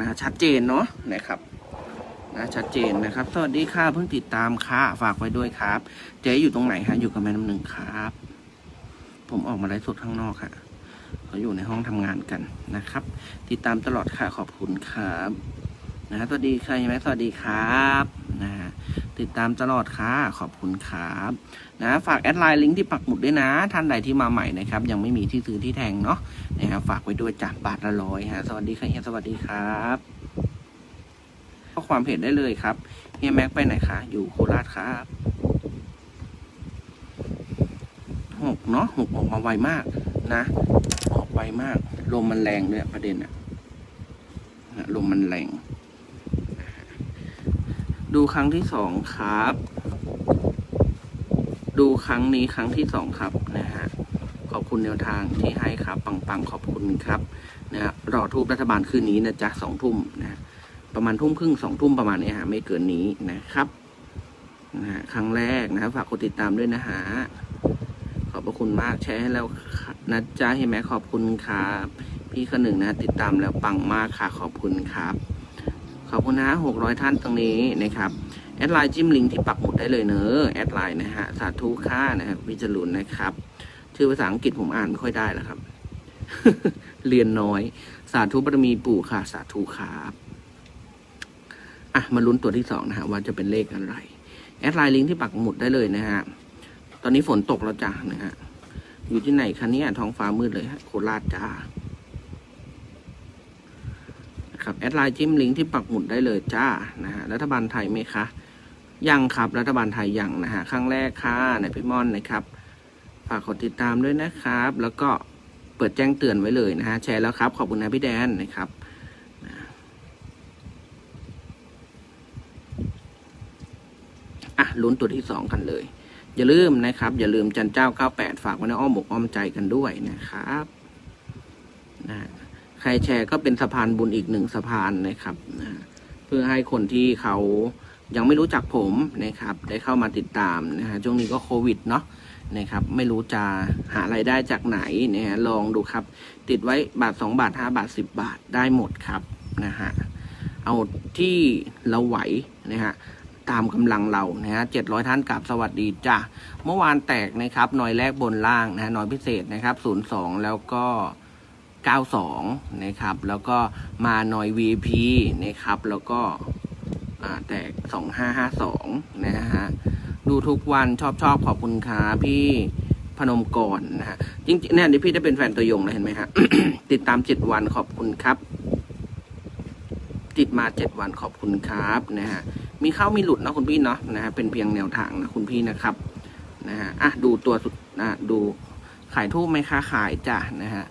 นะชัดเจนเนาะนะครับนะชัดเจนนะครับ สวัสดีค่ะเพิ่งติดตามค่ะ ฝากไว้ด้วยครับ เจ๊อยู่ตรงไหนฮะอยู่กับแม่น้ำหนึ่งครับ ผมออกมาไลฟ์สดข้างนอกค่ะเขาอยู่ในห้องทำงานกันนะครับ ติดตามตลอดค่ะขอบคุณครับนะสวัสดีค่ะยังไหมสวัสดีครับนะ ติดตามตลอดค่ะ ขอบคุณครับนะฝากแอดไลน์ลิงก์ที่ปักหมุดด้วยนะ ท่านใดที่มาใหม่นะครับ ยังไม่มีที่ซื้อที่แทงเนาะนะครับฝากไว้ด้วยจากบาทละร้อยฮะสวัสดีค่ะเฮียสวัสดีครับข้อความเพจได้เลยครับเฮียแม็กไปไหนคะอยู่โคราชครับหกเนาะหกออกมาไวมากนะ ออกไวมาก ลมมันแรงด้วยประเด็นอะนะลมมันแรง ดูครั้งที่สองครับ ดูครั้งนี้ครั้งที่สองครับนะฮะขอบคุณแนวทางที่ให้ครับปังๆขอบคุณครับนะฮะรอทูบรัฐบาลคืนนี้นะจ๊ะสองทุ่มนะฮะประมาณทุ่มครึ่งสองทุ่มประมาณนี้ฮะไม่เกินนี้นะครับนะฮะครั้งแรกนะฝากกดติดตามด้วยนะฮะขอบพระคุณมากแชร์ให้แล้วนะจ๊ะเห็นไหมขอบคุณครับพี่คนหนึ่งนะ ติดตามแล้วปังมากค่ะขอบคุณครับ ขอบคุณนะหกร้อยท่านตรงนี้นะครับ แอดไลน์จิ้มลิงก์ที่ปักหมุดได้เลยเนอะแอดไลน์นะฮะ สาธุค่านะครับวิจารุนนะครับ ชื่อภาษาอังกฤษผมอ่านไม่ค่อยได้แล้วครับ เรียนน้อย สาธุบารมีปู่ค่ะ สาธุครับอะ มาลุ้นตัวที่สองนะฮะ ว่าจะเป็นเลขอะไร แอดไลน์ลิงก์ที่ปักหมุดได้เลยนะฮะ ตอนนี้ฝนตกแล้วจ้ะนะฮะ อยู่ที่ไหนคะเนี่ยท้องฟ้ามืดเลยฮะ โคราชจ้า ครับแอดไลน์จิ้มลิงก์ที่ปักหมุดได้เลยจ้านะฮะรัฐบาลไทยไหมคะยังครับรัฐบาลไทยยังนะฮะครั้งแรกค่ะในพี่ม่อนนะครับฝากกดติดตามด้วยนะครับ แล้วก็เปิดแจ้งเตือนไว้เลยนะฮะแชร์แล้วครับ ขอบคุณนะพี่แดนนะครับอะลุ้นตัวที่สองกันเลย อย่าลืมนะครับ อย่าลืมจันเจ้า 98 ฝากไว้ในอ้อมอกอ้อมใจกันด้วยนะครับ ครแชร์ก็เป็นสะพานบุญอีกหนึ่งสะพานนะครับนะเพื่อให้คนที่เขายังไม่รู้จักผมนะครับ ได้เข้ามาติดตามนะฮะช่วงนี้ก็โควิดเนาะนะครับ ไม่รู้จะหาไรายได้จากไหนนะฮะลองดูครับ ติดไว้บาท 2 บาท 5 บาท 10 บาทได้หมดครับนะฮะเอาที่เราไหวนะฮะตามกำลังเรานะฮะเจ็ดร้อยท่านกับสวัสดีจ้ะเมื่อวานแตกนะครับหน่อยแรกบนล่างนะฮะหน่อยพิเศษนะครับศูนย์สองแล้วก็ เก้าสองนะครับ แล้วก็มาหน่อย VP นะครับ แล้วก็แตกสองห้าห้าสองนะฮะ ดูทุกวันชอบชอบขอบคุณครับพี่พนมก่อนนะฮะ จริงๆเนี่ยนี่พี่ได้เป็นแฟนตัวยงแล้วเห็นไหมฮะ ติดตามเจ็ดวันขอบคุณครับติดมาเจ็ดวันขอบคุณครับนะฮะ มีเข้ามีหลุดนะคุณพี่เนาะนะฮะเป็นเพียงแนวทางนะคุณพี่นะครับนะฮะอะดูตัวสุดนะดูขายทูบไหมคะขายจ้ะนะฮะ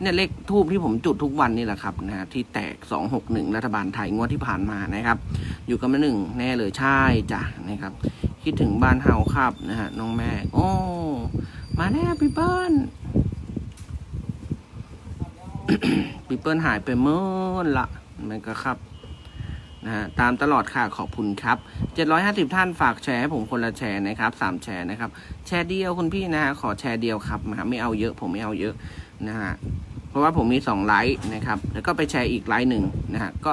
เนี่ยเลขทูบที่ผมจุดทุกวันนี่แหละครับนะฮะที่แตกสองหกหนึ่งรัฐบาลไทยงวดที่ผ่านมานะครับ อยู่กับแม่หนึ่งแน่เลยใช่จ้ะนะครับ คิดถึงบ้านเฮาครับนะฮะน้องแม่ โอ้ มาแล้วพี่เปิ้ลพี่เปิ้ลหายไปเมื่อละมันก็ครับนะฮะตามตลอดค่ะขอบคุณครับ 750 ท่านฝากแชร์ให้ผมคนละแชร์นะครับสามแชร์นะครับ แชร์เดียวคุณพี่นะฮะขอแชร์เดียวครับนะไม่เอาเยอะ ผมไม่เอาเยอะ นะฮะเพราะว่าผมมีสองไลค์นะครับ แล้วก็ไปแชร์อีกไลค์หนึ่งนะฮะก็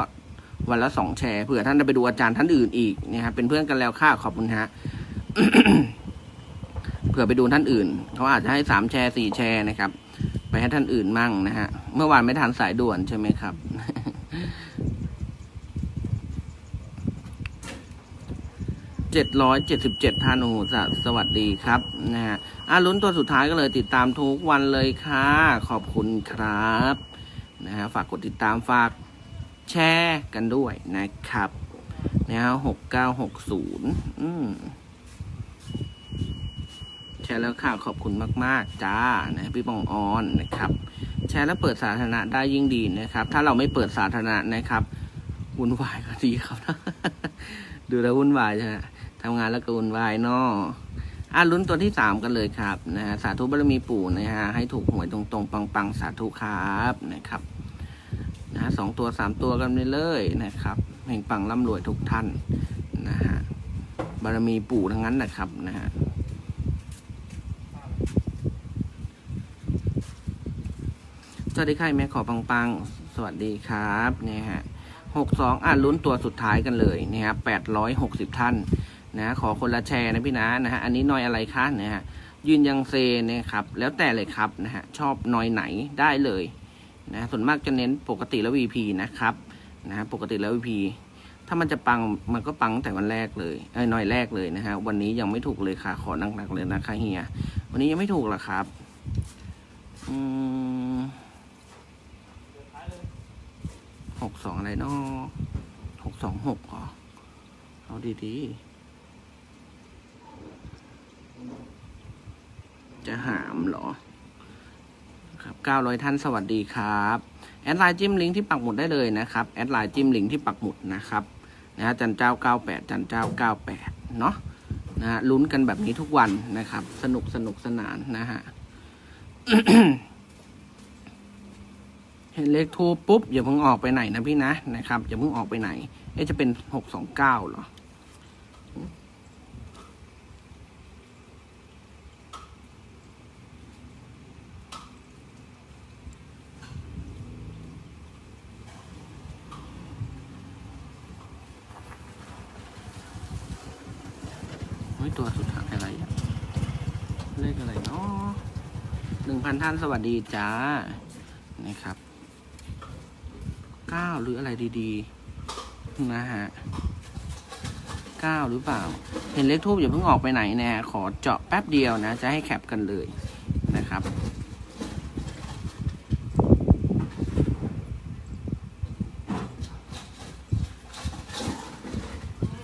วันละสองแชร์เผื่อท่านจะไปดูอาจารย์ท่านอื่นอีกนะครับเป็นเพื่อนกันแล้วค่าขอบคุณฮะเผื่อไปดูท่านอื่นเขาอาจจะให้สามแชร์สี่แชร์นะครับ ไปให้ท่านอื่นมั่งนะฮะเมื่อวานไม่ทันสายด่วนใช่ไหมครับ เจ็ดร้อยเจ็ดสิบเจ็ดท่านโอ้โหสสวัสดีครับนะฮะอะลุ้นตัวสุดท้ายก็เลยติดตามทุกวันเลยค่ะ ขอบคุณครับนะฮะฝากกดติดตามฝากแชร์กันด้วยนะครับนะฮะหกเก้าหกศูนย์อืมแชร์แล้วค่ะขอบคุณมาก ๆ จ้านะพี่บองออนนะครับ แชร์แล้วเปิดสาธารณะได้ยิ่งดีนะครับ ถ้าเราไม่เปิดสาธารณะนะครับวุ่นวายก็ดีครับ ดูแล้ววุ่นวายใช่ไหม ทำงานแล้วก็วุ่นวายนาะอะลุ้นตัวที่สามกันเลยครับนะฮะสาธุบารมีปู่นะฮะให้ถูกหวยตรงๆ ปังๆ สาธุครับนะครับนะฮะสองตัวสามตัวกันไปเลยนะครับเพ่งปังร่ำรวยทุกท่านนะฮะบารมีปู่ทั้งนั้นนะครับนะฮะสวัสดีค่ะแม่ขอปังๆ สวัสดีครับเนี่ยฮะหกสองอะลุ้นตัวสุดท้ายกันเลยนะฮะแปดร้อยหกสิบท่าน นะขอคนละแชร์นะพี่นะนะฮะอันนี้นอยอะไรคะนะฮะยืนยังเซนะครับ แล้วแต่เลยครับนะฮะชอบนอยไหนได้เลยนะส่วนมากจะเน้นปกติแล้ว VP นะครับนะฮะปกติแล้ว VP ถ้ามันจะปังมันก็ปังตั้งแต่วันแรกเลยเอ้นอยแรกเลยนะฮะวันนี้ยังไม่ถูกเลยค่ะ ขอหนักๆเลยนะคะเฮียวันนี้ยังไม่ถูกหรอครับอืมหกสองอะไรเนาะหกสองหกเหรอเอาดีๆ จะหามเหรอครับเก้าร้อยท่านสวัสดีครับ แอดไลน์จิ้มลิงก์ที่ปักหมุดได้เลยนะครับ แอดไลน์จิ้มลิงก์ที่ปักหมุดนะครับนะฮะจันเจ้าเก้าแปดจันเจ้าเก้าแปดเนาะนะฮะลุ้นกันแบบนี้ทุกวันนะครับ สนุกสนุกสนานนะฮะเห็นเลขทูปปุ๊บอย่าเพิ่งออกไปไหนนะพี่นะนะครับอย่าเพิ่งออกไปไหนเอ๊ะจะเป็นหกสองเก้าเหรอ ตัวสุดท้ายอะไรอะเลขอะไรเนาะหนึ่งพันท่านสวัสดีจ้า นะครับเก้าหรืออะไรดีๆ นะฮะเก้าหรือเปล่า เห็นเลขทูบอย่าเพิ่งออกไปไหนนะฮะ ขอเจาะแป๊บเดียวนะ จะให้แคปกันเลยนะครับ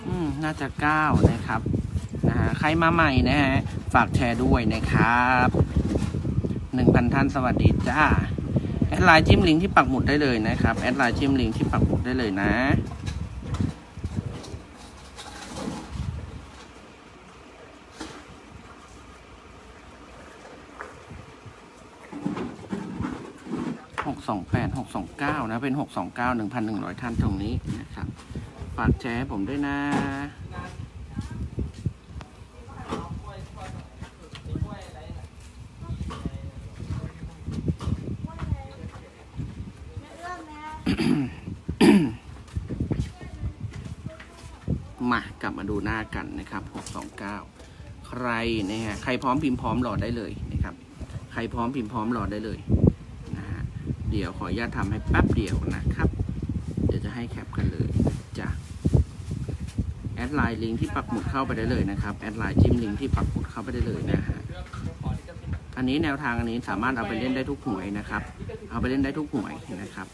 อืมน่าจะเก้านะครับ ครมาใหม่นะฮะ ฝากแชร์ด้วยนะครับหนึ่งพันท่านสวัสดีจ้า แอดไลน์จิ้มลิงก์ที่ปักหมุดได้เลยนะครับ แอดไลน์จิ้มลิงก์ที่ปักหมุดได้เลยนะหกสองแปดหกสองเก้านะ เป็นหกสองเก้าหนึ่งพันหนึ่งร้อยท่านตรงนี้นะครับ ฝากแชร์ผมด้วยนะ มากลับมาดูหน้ากันนะครับ629 ใครนะฮะใครพร้อมพิมพ์พร้อมรอดได้เลยนะครับ ใครพร้อมพิมพ์พร้อมรอดได้เลยนะฮะเดี๋ยวขออนุญาตทำให้แป๊บเดียวนะครับ เดี๋ยวจะให้แคปกันเลยจ้ะแอดไลน์ลิงก์ที่ปักหมุดเข้าไปได้เลยนะครับแอดไลน์จิ้มลิงก์ที่ปักหมุดเข้าไปได้เลยนะฮะอันนี้แนวทางอันนี้สามารถเอาไปเล่นได้ทุกหวยนะครับ เอาไปเล่นได้ทุกหวยนะครับ